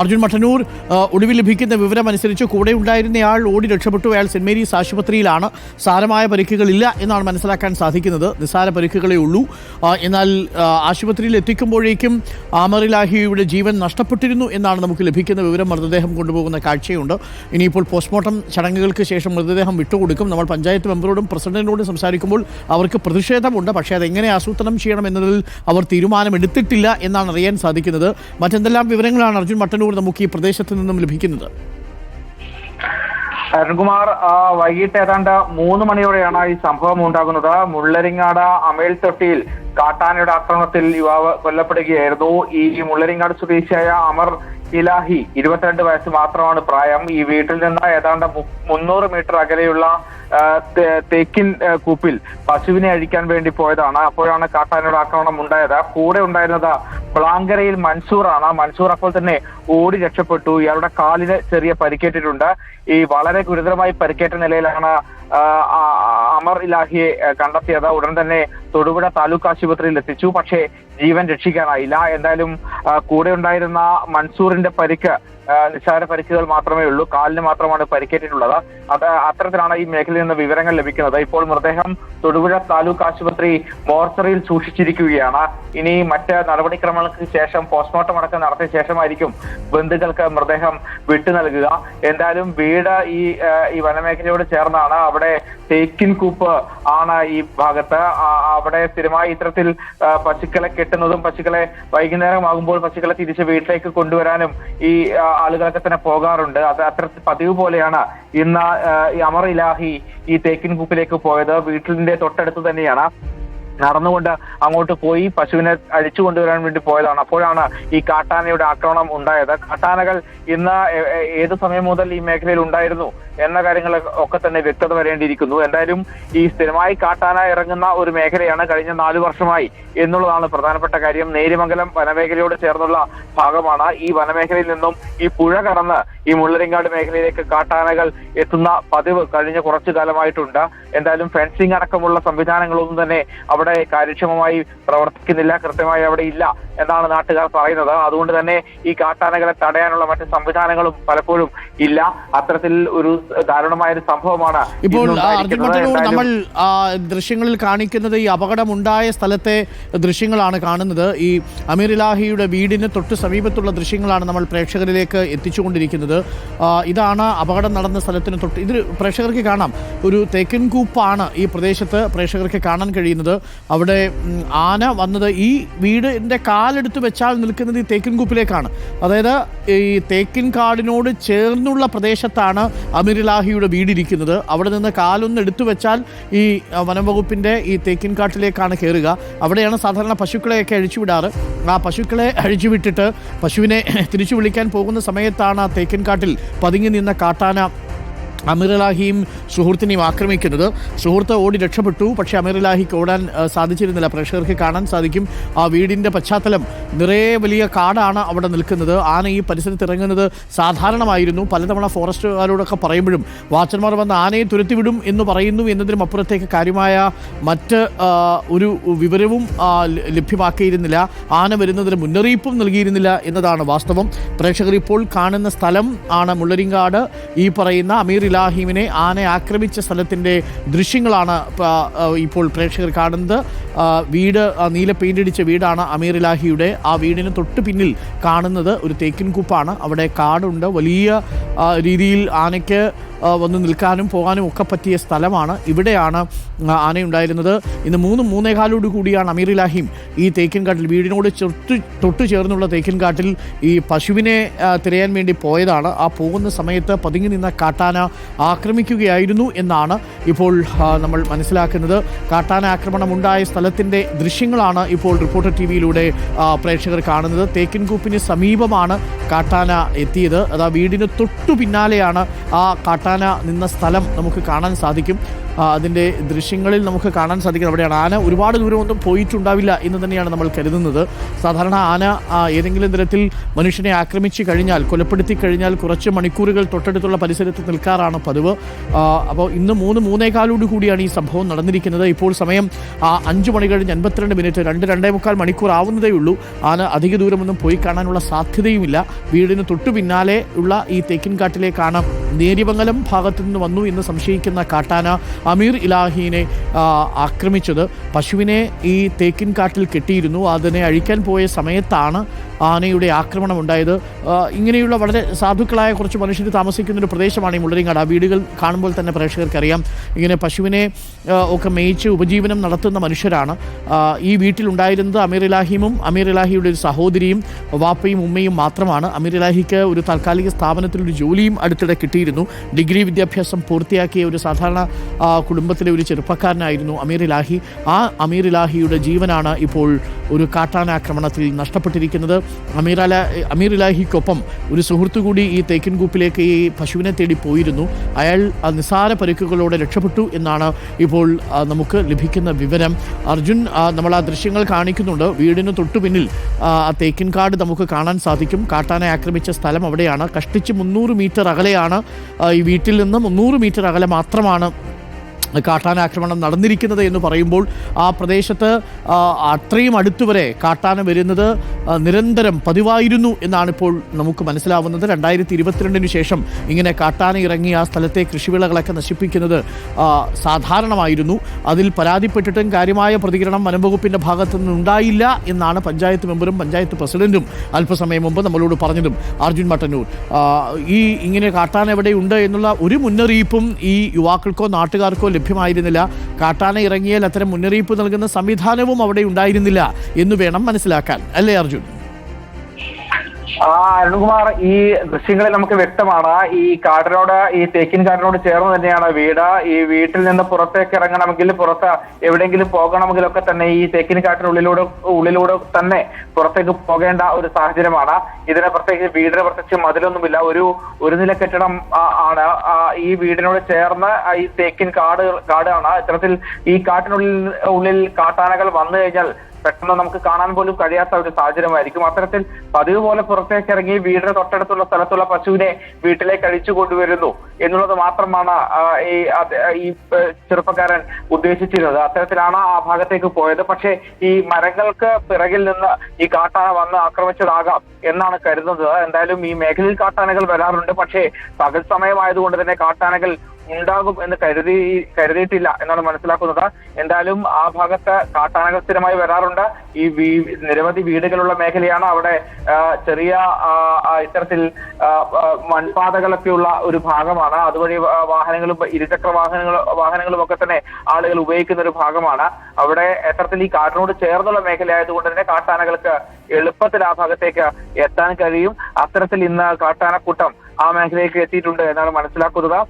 അർജുൻ മട്ടന്നൂർ ഒടുവിൽ ലഭിക്കുന്ന വിവരം അനുസരിച്ച് കൂടെ ഉണ്ടായിരുന്നയാൾ ഓടി രക്ഷപ്പെട്ടു. അയാൾ സെന്റ് മേരീസ് ആശുപത്രിയിലാണ്. സാരമായ പരിക്കുകളില്ല എന്നാണ് മനസ്സിലാക്കാൻ സാധിക്കുന്നത്. നിസ്സാര പരിക്കുകളേ ഉള്ളൂ. എന്നാൽ ആശുപത്രിയിൽ എത്തിക്കുമ്പോഴേക്കും ആമറിലാഹിയുടെ ജീവൻ നഷ്ടപ്പെട്ടിരുന്നു എന്നാണ് നമുക്ക് ലഭിക്കുന്ന വിവരം മൃതദേഹം കൊണ്ടുപോകുന്ന കാഴ്ചയുണ്ട്. ഇനിയിപ്പോൾ പോസ്റ്റ്മോർട്ടം ചടങ്ങുകൾക്ക് ശേഷം മൃതദേഹം വിട്ടുകൊടുക്കും. നമ്മൾ പഞ്ചായത്ത് മെമ്പറോടും പ്രസിഡന്റിനോടും സംസാരിക്കുമ്പോൾ അവർക്ക് പ്രതിഷേധമുണ്ട്. പക്ഷേ അതെങ്ങനെ ആസൂത്രണം ചെയ്യണം എന്നതിൽ അവർ തീരുമാനമെടുത്തിട്ടില്ല എന്നാണ് അറിയാൻ സാധിക്കുന്നത്. മറ്റെന്തെല്ലാം വിവരങ്ങളാണ് അർജുൻ മട്ടന്നൂർ നമുക്ക് ഈ പ്രദേശത്ത് നിന്നും ലഭിക്കുന്നത്? അരുൺകുമാർ വൈകിട്ട് ഏതാണ്ട് മൂന്ന് മണിയോടെയാണ് ഈ സംഭവം ഉണ്ടാകുന്നത്. മുള്ളരിങ്ങാട് അമേൽ തൊട്ടിയിൽ കാട്ടാനയുടെ ആക്രമണത്തിൽ യുവാവ് കൊല്ലപ്പെടുകയായിരുന്നു. ഈ മുള്ളരിങ്ങാട് സ്വദേശിയായ അമർ ഇലാഹി. ഇരുപത്തിരണ്ട് വയസ്സ് മാത്രമാണ് പ്രായം. ഈ വീട്ടിൽ നിന്ന് ഏതാണ്ട് മുന്നൂറ് മീറ്റർ അകലെയുള്ള തേക്കിൻ കൂപ്പിൽ പശുവിനെ അഴിക്കാൻ വേണ്ടി പോയതാണ്. അപ്പോഴാണ് കാട്ടാനോട് ആക്രമണം ഉണ്ടായത്. കൂടെ ഉണ്ടായിരുന്നത് പ്ലാങ്കരയിൽ മൻസൂറാണ്. മൻസൂർ അപ്പോൾ തന്നെ ഓടി രക്ഷപ്പെട്ടു. ഇയാളുടെ കാലിന് ചെറിയ പരിക്കേറ്റിട്ടുണ്ട്. ഈ വളരെ ഗുരുതരമായി പരിക്കേറ്റ നിലയിലാണ് അമർ ഇലാഹിയെ കണ്ടെത്തിയത്. ഉടൻ തന്നെ തൊടുപുഴ താലൂക്ക് ആശുപത്രിയിൽ എത്തിച്ചു. പക്ഷേ ജീവൻ രക്ഷിക്കാനായില്ല. എന്തായാലും കൂടെ ഉണ്ടായിരുന്ന മൻസൂറിന്റെ പരിക്ക് നിസ്സാര പരിക്കുകൾ മാത്രമേ ഉള്ളൂ. കാലിന് മാത്രമാണ് പരിക്കേറ്റിട്ടുള്ളത്. അത് അത്തരത്തിലാണ് ഈ മേഖലയിൽ നിന്ന് വിവരങ്ങൾ ലഭിക്കുന്നത്. ഇപ്പോൾ മൃതദേഹം തൊടുപുഴ താലൂക്ക് ആശുപത്രി മോർച്ചറിയിൽ സൂക്ഷിച്ചിരിക്കുകയാണ്. ഇനി മറ്റ് നടപടിക്രമങ്ങൾക്ക് ശേഷം പോസ്റ്റ്മോർട്ടം അടക്കം നടത്തിയ ശേഷമായിരിക്കും ബന്ധുക്കൾക്ക് മൃതദേഹം വിട്ടു നൽകുക. എന്തായാലും വീട് ഈ ഈ വനമേഖലയോട് ചേർന്നാണ്. അവിടെ തേക്കിൻ കൂപ്പ് ആണ് ഈ ഭാഗത്ത്. അവിടെ സ്ഥിരമായി ഇത്തരത്തിൽ പശുക്കളെ കെട്ടുന്നതും പശുക്കളെ വൈകുന്നേരമാകുമ്പോൾ പശുക്കളെ തിരിച്ച് വീട്ടിലേക്ക് കൊണ്ടുവരാനും ഈ ആളുകളൊക്കെ തന്നെ പോകാറുണ്ട്. അത് അത്ര പതിവ് പോലെയാണ്. ഇന്ന് അമർ ഇലാഹി ഈ തേക്കിൻ കൂപ്പിലേക്ക് പോയത്. വീട്ടിലിന്റെ തൊട്ടടുത്ത് തന്നെയാണ്. നടന്നുകൊണ്ട് അങ്ങോട്ട് പോയി പശുവിനെ അഴിച്ചു കൊണ്ടുവരാൻ വേണ്ടി പോയതാണ്. അപ്പോഴാണ് ഈ കാട്ടാനയുടെ ആക്രമണം ഉണ്ടായത്. കാട്ടാനകൾ ഇന്ന് ഏത് സമയം മുതൽ ഈ മേഖലയിൽ ഉണ്ടായിരുന്നു എന്ന കാര്യങ്ങൾ ഒക്കെ തന്നെ വ്യക്തത വരേണ്ടിയിരിക്കുന്നു. എന്തായാലും ഈ സ്ഥിരമായി കാട്ടാന ഇറങ്ങുന്ന ഒരു മേഖലയാണ് കഴിഞ്ഞ നാല് വർഷമായി എന്നുള്ളതാണ് പ്രധാനപ്പെട്ട കാര്യം. നേരിമംഗലം വനമേഖലയോട് ചേർന്നുള്ള ഭാഗമാണ്. ഈ വനമേഖലയിൽ നിന്നും ഈ പുഴ കടന്ന് ഈ മുള്ളരിങ്ങാട് മേഖലയിലേക്ക് കാട്ടാനകൾ എത്തുന്ന പതിവ് കഴിഞ്ഞ കുറച്ചു കാലമായിട്ടുണ്ട്. എന്തായാലും ഫെൻസിംഗ് അടക്കമുള്ള സംവിധാനങ്ങളൊന്നും തന്നെ അവിടെ കാര്യക്ഷമമായി പ്രവർത്തിക്കുന്നില്ല കൃത്യമായി അവിടെ ഇല്ല എന്നാണ് നാട്ടുകാർ പറയുന്നത്. അതുകൊണ്ട് തന്നെ ഈ കാട്ടാനകളെ തടയാനുള്ള മറ്റ് സംവിധാനങ്ങളും പലപ്പോഴും ഇല്ല. അത്തരത്തിൽ ഒരു ദാരുണമായ ഒരു സംഭവമാണ് ഇപ്പോൾ നമ്മൾ ദൃശ്യങ്ങളിൽ കാണിക്കുന്നത് ഈ അപകടമുണ്ടായ സ്ഥലത്തെ ദൃശ്യങ്ങളാണ് കാണുന്നത്. ഈ അമീർ ഇലാഹിയുടെ വീടിന് തൊട്ട് സമീപത്തുള്ള ദൃശ്യങ്ങളാണ് നമ്മൾ പ്രേക്ഷകരിലേക്ക് എത്തിച്ചുകൊണ്ടിരിക്കുന്നത്. ഇതാണ് അപകടം നടന്ന സ്ഥലത്തിന് തൊട്ട് ഇത് പ്രേക്ഷകർക്ക് കാണാം. ഒരു തേക്കൻകൂപ്പാണ് ഈ പ്രദേശത്ത് പ്രേക്ഷകർക്ക് കാണാൻ കഴിയുന്നത്. അവിടെ ആന വന്നത് ഈ വീടിന്റെ കാലെടുത്ത് വെച്ചാൽ നിൽക്കുന്നത് ഈ തേക്കിൻകൂപ്പിലേക്കാണ് അതായത് ഈ തേക്കിൻ കാടിനോട് ചേർന്നുള്ള പ്രദേശത്താണ് അമീർലാഹിയുടെ വീടിരിക്കുന്നത്. അവിടെ നിന്ന് കാലൊന്ന് എടുത്തു വെച്ചാൽ ഈ വനംവകുപ്പിന്റെ ഈ തേക്കിൻ കാട്ടിലേക്കാണ് കയറുക. അവിടെയാണ് സാധാരണ പശുക്കളെയൊക്കെ അഴിച്ചുവിടാറ്. ആ പശുക്കളെ അഴിച്ചുവിട്ടിട്ട് പശുവിനെ തിരിച്ചു വിളിക്കാൻ പോകുന്ന സമയത്താണ് ആ തേക്കിൻ കാട്ടിൽ പതുങ്ങി നിന്ന കാട്ടാന അമീറലാഹിയും സുഹൃത്തിനെയും ആക്രമിക്കുന്നത്. സുഹൃത്ത് ഓടി രക്ഷപ്പെട്ടു. പക്ഷേ അമീറലാഹിക്ക് ഓടാൻ സാധിച്ചിരുന്നില്ല. പ്രേക്ഷകർക്ക് കാണാൻ സാധിക്കും. ആ വീടിന്റെ പശ്ചാത്തലം നിറയെ വലിയ കാടാണ് അവിടെ നിൽക്കുന്നത്. ആന ഈ പരിസരത്ത് ഇറങ്ങുന്നത് സാധാരണമായിരുന്നു. പലതവണ ഫോറസ്റ്റുകാരോടൊക്കെ പറയുമ്പോഴും വാച്ചന്മാർ വന്ന് ആനയെ തുരത്തിവിടും എന്ന് പറയുന്നു എന്നതിനും അപ്പുറത്തേക്ക് കാര്യമായ മറ്റ് ഒരു വിവരവും ലഭ്യമാക്കിയിരുന്നില്ല. ആന വരുന്നതിന് മുന്നറിയിപ്പും നൽകിയിരുന്നില്ല എന്നതാണ് വാസ്തവം. പ്രേക്ഷകർ ഇപ്പോൾ കാണുന്ന സ്ഥലം ആണ് മുള്ളരിങ്കാട് ഈ പറയുന്ന അമീർ ഇലാഹിമിനെ ആന ആക്രമിച്ച സ്ഥലത്തിന്റെ ദൃശ്യങ്ങളാണ് ഇപ്പോൾ പ്രേക്ഷകർ കാണുന്നത്. വീട് നീല പെയിന്റ് അടിച്ച വീടാണ് അമീർ ഇലാഹിയുടെ. ആ വീടിന് തൊട്ട് പിന്നിൽ കാണുന്നത് ഒരു തേക്കിൻ കൂപ്പാണ് അവിടെ കാടുണ്ട്. വലിയ രീതിയിൽ ആനയ്ക്ക് വന്ന് നിൽക്കാനും പോകാനും ഒക്കെ പറ്റിയ സ്ഥലമാണ്. ഇവിടെയാണ് ആനയുണ്ടായിരുന്നത്. ഇന്ന് മൂന്ന് മൂന്നേകാലോട് കൂടിയാണ് അമീർ ഇലാഹിം ഈ തേക്കിൻകാട്ടിൽ വീടിനോട് തൊട്ട് തൊട്ട് ചേർന്നുള്ള തേക്കിൻകാട്ടിൽ ഈ പശുവിനെ തിരയാൻ വേണ്ടി പോയതാണ്. ആ പോകുന്ന സമയത്ത് പതുങ്ങി നിന്ന കാട്ടാന ആക്രമിക്കുകയായിരുന്നു എന്നാണ് ഇപ്പോൾ നമ്മൾ മനസ്സിലാക്കുന്നത്. കാട്ടാന ആക്രമണം ഉണ്ടായ സ്ഥലത്തിന്റെ ദൃശ്യങ്ങളാണ് ഇപ്പോൾ റിപ്പോർട്ടർ ടി വിയിലൂടെ പ്രേക്ഷകർ കാണുന്നത്. തേക്കിൻകൂപ്പിന് സമീപമാണ് കാട്ടാന എത്തിയത്. അതാ വീടിന് തൊട്ടു പിന്നാലെയാണ് ആ കാട്ടാന നിന്ന സ്ഥലം നമുക്ക് കാണാൻ സാധിക്കും. അതിന്റെ ദൃശ്യങ്ങളിൽ നമുക്ക് കാണാൻ സാധിക്കുന്നത് അവിടെയാണ്. ആന ഒരുപാട് ദൂരമൊന്നും പോയിട്ടുണ്ടാവില്ല എന്ന് തന്നെയാണ് നമ്മൾ കരുതുന്നത്. സാധാരണ ആന ഏതെങ്കിലും തരത്തിൽ മനുഷ്യനെ ആക്രമിച്ചു കഴിഞ്ഞാൽ കൊലപ്പെടുത്തി കഴിഞ്ഞാൽ കുറച്ച് മണിക്കൂറുകൾ തൊട്ടടുത്തുള്ള പരിസരത്ത് നിൽക്കാറാണ് പതിവ്. അപ്പോൾ ഇന്ന് മൂന്ന് മൂന്നേകാലോട് കൂടിയാണ് ഈ സംഭവം നടന്നിരിക്കുന്നത്. ഇപ്പോൾ സമയം അഞ്ച് മണി കഴിഞ്ഞ് അൻപത്തിരണ്ട് മിനിറ്റ് രണ്ട് രണ്ടേ മുക്കാൽ മണിക്കൂർ ആവുന്നതേ ഉള്ളൂ. ആന അധിക ദൂരമൊന്നും പോയി കാണാനുള്ള സാധ്യതയുമില്ല. വീടിന് തൊട്ടു പിന്നാലെ ഉള്ള ഈ തേക്കിൻകാട്ടിലേക്കാണ് നേരിമംഗലം ഭാഗത്തു നിന്ന് വന്നു എന്ന് സംശയിക്കുന്ന കാട്ടാന. അമീർ ഇലാഹിനെ ആക്രമിച്ചത്. പശുവിനെ ഈ തേക്കിൻ കാട്ടിൽ കെട്ടിയിരുന്നു. അതിനെ അഴിക്കാൻ പോയ സമയത്താണ് ആനയുടെ ആക്രമണം ഉണ്ടായത്. ഇങ്ങനെയുള്ള വളരെ സാധുക്കളായ കുറച്ച് മനുഷ്യർ താമസിക്കുന്ന ഒരു പ്രദേശമാണ് ഈ മുള്ളരിങ്ങാട്. ആ വീടുകൾ കാണുമ്പോൾ തന്നെ പ്രേക്ഷകർക്കറിയാം. ഇങ്ങനെ പശുവിനെ ഒക്കെ മേയിച്ച് ഉപജീവനം നടത്തുന്ന മനുഷ്യരാണ്. ഈ വീട്ടിലുണ്ടായിരുന്നത് അമീർ ഇലാഹിമും അമീർ ഇലാഹിയുടെ ഒരു സഹോദരിയും വാപ്പയും ഉമ്മയും മാത്രമാണ്. അമീർ ഇലാഹിക്ക് ഒരു താൽക്കാലിക സ്ഥാപനത്തിൽ ഒരു ജോലിയും അടുത്തിടെ കിട്ടിയിരുന്നു. ഡിഗ്രി വിദ്യാഭ്യാസം പൂർത്തിയാക്കിയ ഒരു സാധാരണ കുടുംബത്തിലെ ഒരു ചെറുപ്പക്കാരനായിരുന്നു അമീർ ഇലാഹി. ആ അമീർ ഇലാഹിയുടെ ജീവനാണ് ഇപ്പോൾ ഒരു കാട്ടാനാക്രമണത്തിൽ നഷ്ടപ്പെട്ടിരിക്കുന്നത്. അമീർ അല അമീർ ഇലാഹിക്കൊപ്പം ഒരു സുഹൃത്തു കൂടി ഈ തേക്കിൻകൂപ്പിലേക്ക് ഈ പശുവിനെ തേടി പോയിരുന്നു. അയാൾ ആ, നിസ്സാര പരുക്കുകളോടെ രക്ഷപ്പെട്ടു എന്നാണ് ഇപ്പോൾ നമുക്ക് ലഭിക്കുന്ന വിവരം. അർജുൻ നമ്മൾ ആ ദൃശ്യങ്ങൾ കാണിക്കുന്നുണ്ട്. വീടിന് തൊട്ടു പിന്നിൽ തേക്കിൻകാട് നമുക്ക് കാണാൻ സാധിക്കും. കാട്ടാനെ ആക്രമിച്ച സ്ഥലം അവിടെയാണ്. കഷ്ടിച്ച് മുന്നൂറ് മീറ്റർ അകലെയാണ് ഈ വീട്ടിൽ നിന്ന് മുന്നൂറ് മീറ്റർ അകലെ മാത്രമാണ് കാട്ടാനാക്രമണം നടന്നിരിക്കുന്നത് എന്ന് പറയുമ്പോൾ ആ പ്രദേശത്ത് അത്രയും അടുത്തുവരെ കാട്ടാന വരുന്നത് നിരന്തരം പതിവായിരുന്നു എന്നാണ് ഇപ്പോൾ നമുക്ക് മനസ്സിലാവുന്നത്. രണ്ടായിരത്തി ഇരുപത്തിരണ്ടിന് ശേഷം ഇങ്ങനെ കാട്ടാന ഇറങ്ങി ആ സ്ഥലത്തെ കൃഷിവിളകളൊക്കെ നശിപ്പിക്കുന്നത് സാധാരണമായിരുന്നു. അതിൽ പരാതിപ്പെട്ടിട്ടും കാര്യമായ പ്രതികരണം വനംവകുപ്പിന്റെ ഭാഗത്തു നിന്നുണ്ടായില്ല എന്നാണ് പഞ്ചായത്ത് മെമ്പറും പഞ്ചായത്ത് പ്രസിഡന്റും അല്പസമയം മുമ്പ് നമ്മളോട് പറഞ്ഞതും. അർജുൻ മട്ടന്നൂർ ഈ ഇങ്ങനെ കാട്ടാന എവിടെയുണ്ട് എന്നുള്ള ഒരു മുന്നറിയിപ്പും ഈ യുവാക്കൾക്കോ നാട്ടുകാർക്കോ ലഭ്യമായിരുന്നില്ല. കാട്ടാന ഇറങ്ങിയാൽ അത്തരം മുന്നറിയിപ്പ് നൽകുന്ന സംവിധാനവും അവിടെ ഉണ്ടായിരുന്നില്ല എന്ന് വേണം മനസ്സിലാക്കാൻ. അല്ലേ അർജുൻ? ആ അരുൺകുമാർ ഈ ദൃശ്യങ്ങളിൽ നമുക്ക് വ്യക്തമാണ്. ഈ കാടിനോട് ഈ തേക്കിൻ കാടിനോട് ചേർന്ന് തന്നെയാണ് വീട്. ഈ വീട്ടിൽ നിന്ന് പുറത്തേക്ക് ഇറങ്ങണമെങ്കിൽ പുറത്ത് എവിടെയെങ്കിലും പോകണമെങ്കിലൊക്കെ തന്നെ ഈ തേക്കിൻ കാട്ടിനുള്ളിലൂടെ ഉള്ളിലൂടെ തന്നെ പുറത്തേക്ക് പോകേണ്ട ഒരു സാഹചര്യമാണ്. ഇതിനെ പ്രത്യേകിച്ച് വീടിനെ പ്രത്യേകിച്ച് മതിലൊന്നുമില്ല. ഒരു ഒരു നില കെട്ടിടം ആണ്. ഈ വീടിനോട് ചേർന്ന് ഈ തേക്കിൻ കാട് കാടാണ്. ഇത്തരത്തിൽ ഈ കാട്ടിനുള്ളിൽ ഉള്ളിൽ കാട്ടാനകൾ വന്നു കഴിഞ്ഞാൽ പെട്ടെന്ന് നമുക്ക് കാണാൻ പോലും കഴിയാത്ത ഒരു സാഹചര്യമായിരിക്കും. അത്തരത്തിൽ പതിവ് പോലെ പുറത്തേക്ക് ഇറങ്ങി വീടിന് തൊട്ടടുത്തുള്ള സ്ഥലത്തുള്ള പശുവിനെ വീട്ടിലേക്ക് അഴിച്ചു കൊണ്ടുവരുന്നു എന്നുള്ളത് മാത്രമാണ് ഈ ഈ ചെറുപ്പക്കാരൻ ഉദ്ദേശിച്ചിരുന്നത്. അത്തരത്തിലാണ് ആ ഭാഗത്തേക്ക് പോയത്. പക്ഷേ ഈ മരങ്ങൾക്ക് പിറകിൽ നിന്ന് ഈ കാട്ടാന വന്ന് ആക്രമിച്ചതാകാം എന്നാണ് കരുതുന്നത്. എന്തായാലും ഈ മേഖലയിൽ കാട്ടാനകൾ വരാറുണ്ട്. പക്ഷേ പകൽ സമയമായതുകൊണ്ട് തന്നെ കാട്ടാനകൾ ഉണ്ടാകും എന്ന് കരുതി കരുതിയിട്ടില്ല എന്നാണ് മനസ്സിലാക്കുന്നത്. എന്തായാലും ആ ഭാഗത്ത് കാട്ടാനകൾ സ്ഥിരമായി വരാറുണ്ട്. ഈ നിരവധി വീടുകളുള്ള മേഖലയാണ് അവിടെ ചെറിയ ഇത്തരത്തിൽ മൺപാതകളൊക്കെയുള്ള ഒരു ഭാഗമാണ്. അതുവഴി വാഹനങ്ങളും ഇരുചക്ര വാഹനങ്ങൾ വാഹനങ്ങളും ഒക്കെ തന്നെ ആളുകൾ ഉപയോഗിക്കുന്ന ഒരു ഭാഗമാണ്. അവിടെ എത്തരത്തിൽ ഈ കാട്ടിനോട് ചേർന്നുള്ള മേഖലയായതുകൊണ്ട് തന്നെ കാട്ടാനകൾക്ക് എളുപ്പത്തിൽ ആ ഭാഗത്തേക്ക് എത്താൻ കഴിയും. അത്തരത്തിൽ ഇന്ന് കാട്ടാനക്കൂട്ടം ആ മേഖലയിലേക്ക് എത്തിയിട്ടുണ്ട് എന്നാണ് മനസ്സിലാക്കുന്നത്.